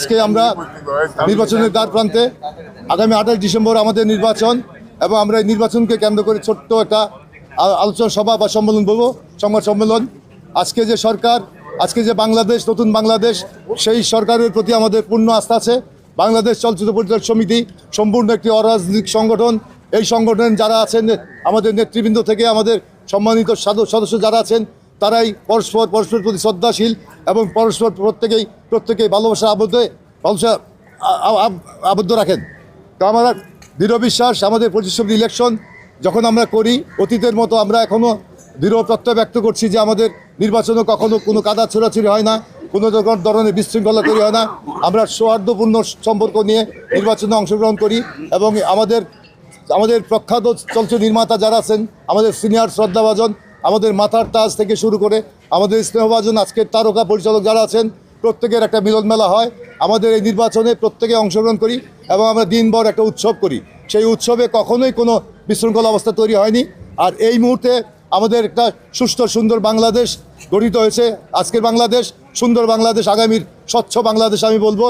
আজকে আমরা নির্বাচনের দ্বার প্রান্তে আগামী আঠাশ ডিসেম্বর আমাদের নির্বাচন এবং আমরা এই নির্বাচনকে কেন্দ্র করে ছোট্ট একটা আলোচনা সভা বা সম্মেলন বলব, সংবাদ সম্মেলন। আজকে যে সরকার, আজকে যে বাংলাদেশ, নতুন বাংলাদেশ, সেই সরকারের প্রতি আমাদের পূর্ণ আস্থা আছে। বাংলাদেশ চলচ্চিত্র পরিচালক সমিতি সম্পূর্ণ একটি অরাজনৈতিক সংগঠন। এই সংগঠন যারা আছেন, আমাদের নেতৃবৃন্দ থেকে আমাদের সম্মানিত সাদ- সদস্য যারা আছেন তারাই পরস্পর পরস্পরের প্রতি শ্রদ্ধাশীল এবং পরস্পর প্রত্যেকেই প্রত্যেকেই ভালোবাসা আবদ্ধ ভালোবাসা আবদ্ধ রাখেন। তো আমার দৃঢ় বিশ্বাস, আমাদের পঁচিশ ইলেকশন যখন আমরা করি, অতীতের মতো আমরা এখনও দৃঢ় প্রত্যয় ব্যক্ত করছি যে আমাদের নির্বাচনে কখনো কোনো কাদা ছোড়াছুড়ি হয় না, কোনো ধরনের বিশৃঙ্খলা তৈরি হয় না। আমরা সৌহার্দ্যপূর্ণ সম্পর্ক নিয়ে নির্বাচনে অংশগ্রহণ করি এবং আমাদের আমাদের প্রখ্যাত চলচ্চিত্র নির্মাতা যারা আছেন, আমাদের সিনিয়র শ্রদ্ধাভাজন আমাদের মাথার তাজ থেকে শুরু করে আমাদের স্নেহভাজন আজকের তারকা পরিচালক যারা আছেন, প্রত্যেকের একটা মিলন মেলা হয়। আমাদের এই নির্বাচনে প্রত্যেকে অংশগ্রহণ করি এবং আমরা দিনভর একটা উৎসব করি। সেই উৎসবে কখনোই কোনো বিশৃঙ্খল অবস্থা তৈরি হয়নি। আর এই মুহূর্তে আমাদের একটা সুষ্ঠু সুন্দর বাংলাদেশ গঠিত হয়েছে। আজকের বাংলাদেশ, সুন্দর বাংলাদেশ, আগামীর স্বচ্ছ বাংলাদেশ আমি বলব।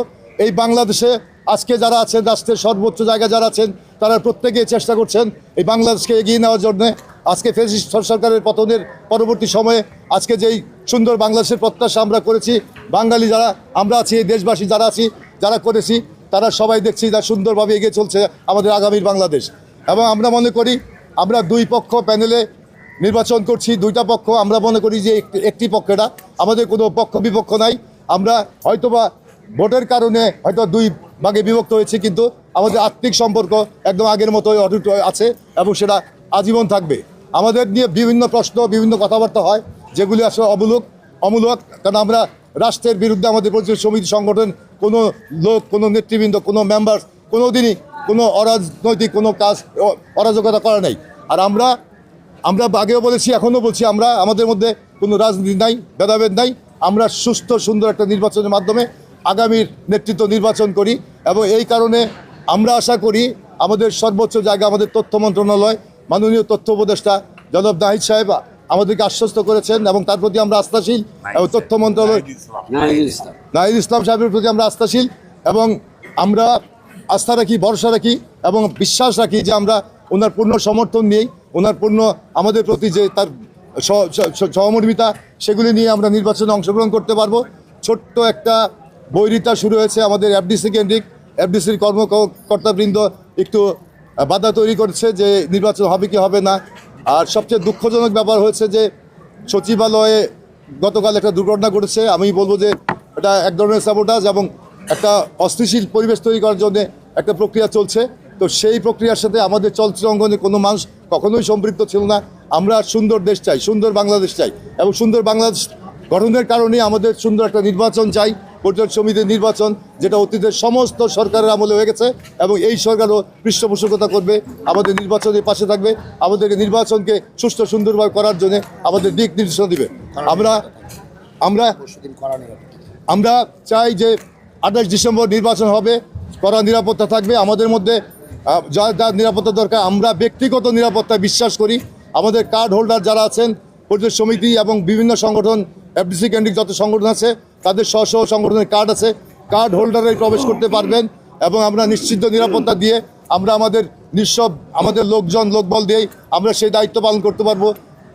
এই বাংলাদেশে আজকে যারা আছেন, রাষ্ট্রের সর্বোচ্চ জায়গায় যারা আছেন, তারা প্রত্যেকেই চেষ্টা করছেন এই বাংলাদেশকে এগিয়ে নেওয়ার জন্য আজকে ফেসিস্ট সরকারের পতনের পরবর্তী সময়ে আজকে যেই সুন্দর বাংলাদেশের প্রত্যাশা আমরা করেছি, বাঙালি যারা, আমরা আছি, এই দেশবাসী যারা আছি, যারা করেছি, তারা সবাই দেখছি যা সুন্দরভাবে এগিয়ে চলছে আমাদের আগামীর বাংলাদেশ। এবং আমরা মনে করি, আমরা দুই পক্ষ প্যানেলে নির্বাচন করছি, দুইটা পক্ষ, আমরা মনে করি যে একটি- পক্ষেরা আমাদের কোনো পক্ষ বিপক্ষ নাই। আমরা হয়তোবা ভোটের কারণে হয়তো দুই ভাগে বিভক্ত হয়েছে, কিন্তু আমাদের আত্মিক সম্পর্ক একদম আগের মতোই অটুট আছে এবং সেটা আজীবন থাকবে। আমাদের নিয়ে বিভিন্ন প্রশ্ন, বিভিন্ন কথাবার্তা হয়, যেগুলি আসলে অমূলক অমূলক। কারণ আমরা রাষ্ট্রের বিরুদ্ধে আমাদের পরিচয় সমিতি, সংগঠন, কোনো লোক, কোনো নেতৃবৃন্দ, কোনো মেম্বার কোনো দিনই কোনো অরাজনৈতিক কোনো কাজ অরাজকতা করা নেই। আর আমরা আমরা আগেও বলেছি, এখনও বলছি, আমরা, আমাদের মধ্যে কোনো রাজনীতি নাই, ভেদাভেদ নাই। আমরা সুস্থ, সুন্দর একটা নির্বাচনের মাধ্যমে আগামীর নেতৃত্ব নির্বাচন করি। এবং এই কারণে আমরা আশা করি, আমাদের সর্বোচ্চ জায়গা আমাদের তথ্য মন্ত্রণালয় মাননীয় তথ্য উপদেষ্টা জনাব নাহিদ সাহেব আমাদেরকে আশ্বস্ত করেছেন এবং তার প্রতি আমরা আস্থাশীল এবং তথ্য মন্ত্রণালয় নাহিদ ইসলাম। সাহেবের প্রতি আমরা আস্থাশীল এবং আমরা আস্থা রাখি ভরসা রাখি এবং বিশ্বাস রাখি যে আমরা ওনার পূর্ণ সমর্থন নিয়েই ওনার পূর্ণ আমাদের প্রতি যে তার সহমর্মিতা সেগুলি নিয়ে আমরা নির্বাচনে অংশগ্রহণ করতে পারব। ছোট্ট একটা বৈরিতা শুরু হয়েছে আমাদের এফডিসি কেন্দ্রিক এফডিসির কর্মকর্তাবৃন্দ একটু বাধা তৈরি করছে যে নির্বাচন হবে কি হবে না। আর সবচেয়ে দুঃখজনক ব্যাপার হয়েছে যে সচিবালয়ে গতকাল একটা দুর্ঘটনা ঘটেছে। আমি বলব যে এটা এক ধরনের সাবোটাজ এবং একটা অস্থিশীল পরিবেশ তৈরি করার জন্য একটা প্রক্রিয়া চলছে। তো সেই প্রক্রিয়ার সাথে আমাদের চলচ্চিত্র অঙ্গনে কোনো মানুষ কখনোই সম্পৃক্ত ছিল না। আমরা সুন্দর দেশ চাই, সুন্দর বাংলাদেশ চাই এবং সুন্দর বাংলাদেশ গঠনের কারণে আমাদের সুন্দর একটা নির্বাচন চাই। পরিচালক সমিতির নির্বাচন, যেটা অতীতের সমস্ত সরকারের আমলে হয়ে গেছে এবং এই সরকারও পৃষ্ঠপোষকতা করবে, আমাদের নির্বাচনের পাশে থাকবে, আমাদেরকে নির্বাচনকে সুষ্ঠু সুন্দরভাবে করার জন্য আমাদের দিক নির্দেশনা দিবে। আমরা আমরা আমরা চাই যে আঠাশ ডিসেম্বর নির্বাচন হবে, কড়া নিরাপত্তা থাকবে, আমাদের মধ্যে যা যা নিরাপত্তা দরকার, আমরা ব্যক্তিগত নিরাপত্তায় বিশ্বাস করি, আমাদের কার্ড হোল্ডার যারা আছেন পরিচয় সমিতি এবং বিভিন্ন সংগঠন এফডিসি কেন্দ্রিক যত সংগঠন আছে তাদের স্ব স্ব সংগঠনের কার্ড আছে। কার্ড হোল্ডারে প্রবেশ করতে পারবেন এবং আমরা নিশ্চিত নিরাপত্তা দিয়ে আমরা আমাদের নিঃসব, আমাদের লোকজন, লোকবল দিয়েই আমরা সেই দায়িত্ব পালন করতে পারব।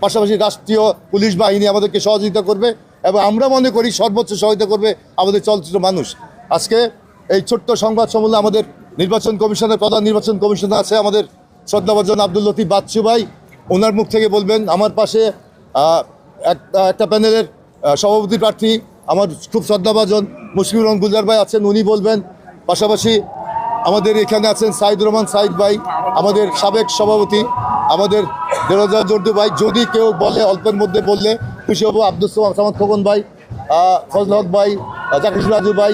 পাশাপাশি রাষ্ট্রীয় পুলিশ বাহিনী আমাদেরকে সহযোগিতা করবে এবং আমরা মনে করি সর্বোচ্চ সহায়তা করবে আমাদের চলচ্চিত্র মানুষ। আজকে এই ছোট্ট সংবাদ সম্মেলনে আমাদের নির্বাচন কমিশনের, প্রধান নির্বাচন কমিশনার আছে আমাদের শ্রদ্ধাভাজন আব্দুল লতিফ বাচ্চু ভাই। ওনার মুখ থেকে বলবেন, আমার পাশে একটা প্যানেলের সভাপতি প্রার্থী আমার খুব শ্রদ্ধাভাজন মুশফিকুর রহমান গুলজার ভাই আছেন, উনি বলবেন। পাশাপাশি আমাদের এখানে আছেন সাইদ রহমান সাইদ ভাই, আমাদের সাবেক সভাপতি, আমাদের দেরজা জর্দু ভাই। যদি কেউ বলে অল্পের মধ্যে বললে, খুশি হব। আব্দুল সামাদ খোকন ভাই ফজল হক ভাই জাকির রাজু ভাই